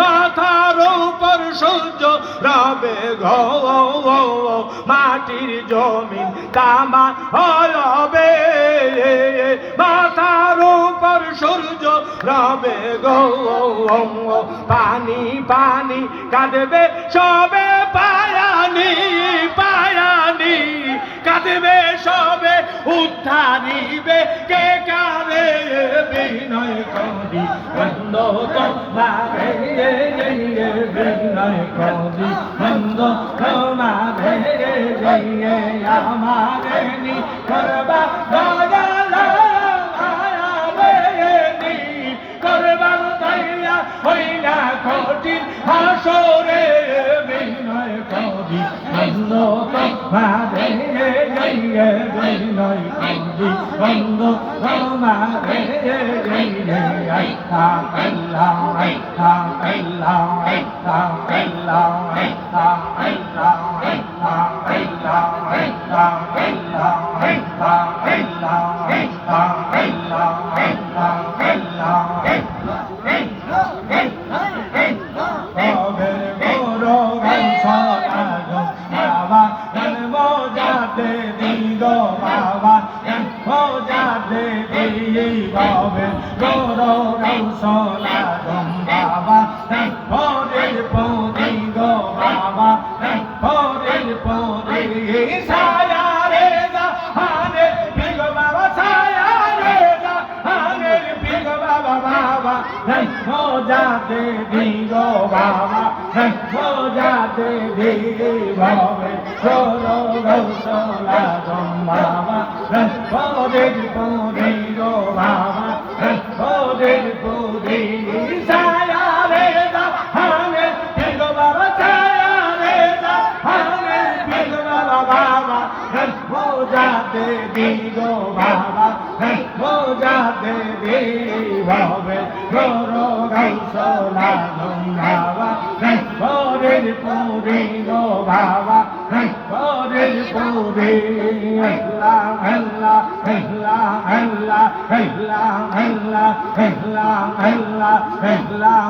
মাথার উপর সূর্য রবে মাটির জমিন তামা হবে মাথার উপর সূর্য রবে গো পানি পানি কাঁদবে সবে পায়ানি পায়ানি কাঁদবে সবে, উদ্ধারিবে কে কারে বিনয় করি বন্ধ তোমারে বিনয় করি বন্ধ তোমারে আমারে। কঠিন হাসরে বিনয় করি বন্ধ তোমারে বিনয় করি বন্ধ তোমারে আল্লাহ আল্লাহ আল্লাহ আল্লাহ আল্লাহ আল্লাহ আল্লাহ আল্লাহ আল্লাহ আল্লাহ আল্লাহ আল্লাহ আল্লাহ আল্লাহ আল্লাহ আল্লাহ পাবে গৌর কৌশলা বাবা হ্যাঁ, ভোরের পৌদি গো বাবা হ্যাঁ, ভোরের পৌদি সায়া রে বাবা সায়া রে হ্যাঁ, ভাবে গৌর কৌশলা বাবা ভোরের মজাতে দিগ বাবা মজাতে দিগ হবে। গরো গৌসলা বাবা পরের পুরি গো বাবা পরের পুরি। আল্লাহ আল্লাহ আল্লাহ আল্লাহ আল্লাহ আল্লাহ আল্লাহ আল্লাহ আল্লাহ